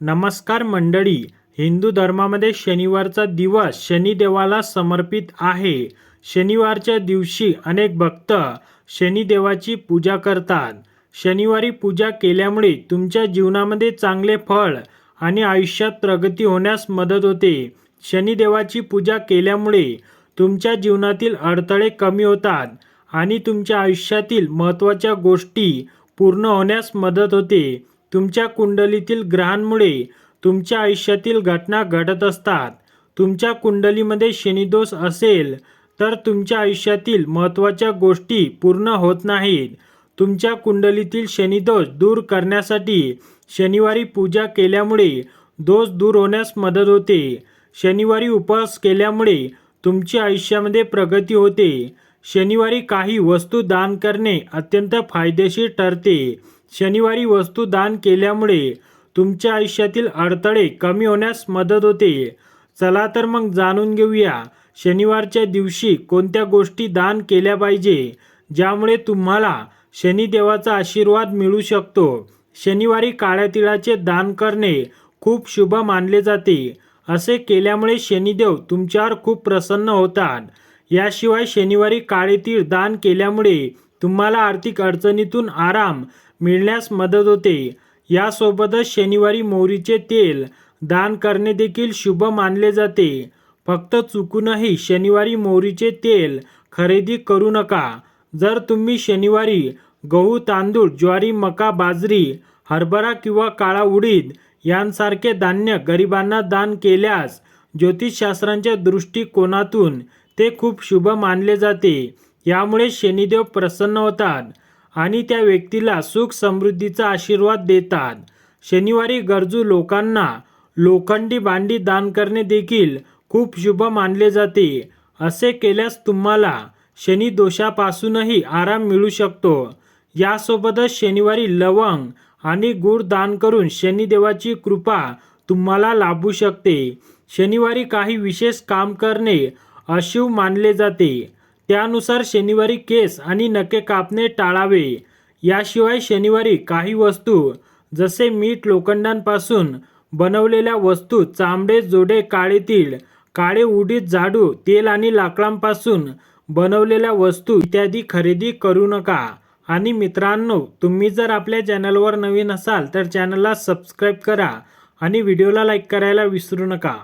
नमस्कार मंडळी हिंदू धर्मामध्ये शनिवारचा दिवस शनिदेवाला समर्पित आहे. शनिवारच्या दिवशी अनेक भक्त शनिदेवाची पूजा करतात. शनिवारी पूजा केल्यामुळे तुमच्या जीवनामध्ये चांगले फळ आणि आयुष्यात प्रगती होण्यास मदत होते. शनिदेवाची पूजा केल्यामुळे तुमच्या जीवनातील अडथळे कमी होतात आणि तुमच्या आयुष्यातील महत्त्वाच्या गोष्टी पूर्ण होण्यास मदत होते. तुमच्या कुंडलीतील ग्रहांमुळे तुमच्या आयुष्यातील घटना घडत असतात. तुमच्या कुंडलीमध्ये शनिदोष असेल तर तुमच्या आयुष्यातील महत्त्वाच्या गोष्टी पूर्ण होत नाहीत. तुमच्या कुंडलीतील शनिदोष दूर करण्यासाठी शनिवारी पूजा केल्यामुळे दोष दूर होण्यास मदत होते. शनिवारी उपवास केल्यामुळे तुमच्या आयुष्यामध्ये प्रगती होते. शनिवारी काही वस्तू दान करणे अत्यंत फायदेशीर ठरते. शनिवारी वस्तू दान केल्यामुळे तुमच्या आयुष्यातील अडथळे कमी होण्यास मदत होते. चला तर मग जाणून घेऊया शनिवारच्या दिवशी कोणत्या गोष्टी दान केल्या पाहिजे ज्यामुळे तुम्हाला शनिदेवाचा आशीर्वाद मिळू शकतो. शनिवारी काळ्या तिळाचे दान करणे खूप शुभ मानले जाते. असे केल्यामुळे शनिदेव तुमच्यावर खूप प्रसन्न होतात. याशिवाय शनिवारी काळे तीळ दान केल्यामुळे तुम्हाला आर्थिक अडचणीतून आराम मिळण्यास मदत होते. यासोबतच शनिवारी मोहरीचे तेल दान करणे देखील शुभ मानले जाते. फक्त चुकूनही शनिवारी मोहरीचे तेल खरेदी करू नका. जर तुम्ही शनिवारी गहू तांदूळ ज्वारी मका बाजरी हरभरा किंवा काळा उडीद यांसारखे धान्य गरिबांना दान केल्यास ज्योतिषशास्त्रांच्या दृष्टिकोनातून ते खूप शुभ मानले जाते. यामुळे शनिदेव प्रसन्न होतात. आणि त्या व्यक्तीला सुख समृद्धीचा आशीर्वाद देतात. शनिवारी गरजू लोकांना लोखंडी भांडी दान करणे देखील खूप शुभ मानले जाते. असे केल्यास तुम्हाला शनी दोषापासूनही आराम मिळू शकतो. यासोबतच शनिवारी लवंग आणि गूळ दान करून शनिदेवाची कृपा तुम्हाला लाभू शकते. शनिवारी काही विशेष काम करणे अशुभ मानले जाते. त्यानुसार शनिवारी केस आणि नके कापणे टाळावे. याशिवाय शनिवारी काही वस्तू जसे मीठ लोखंडांपासून बनवलेल्या वस्तू चांबडे जोडे काळे तीळ काळे उडीद झाडू तेल आणि लाकडांपासून बनवलेल्या वस्तू इत्यादी खरेदी करू नका. आणि मित्रांनो तुम्ही जर आपल्या चॅनलवर नवीन असाल तर चॅनलला सबस्क्राईब करा आणि व्हिडिओला लाईक करायला विसरू नका.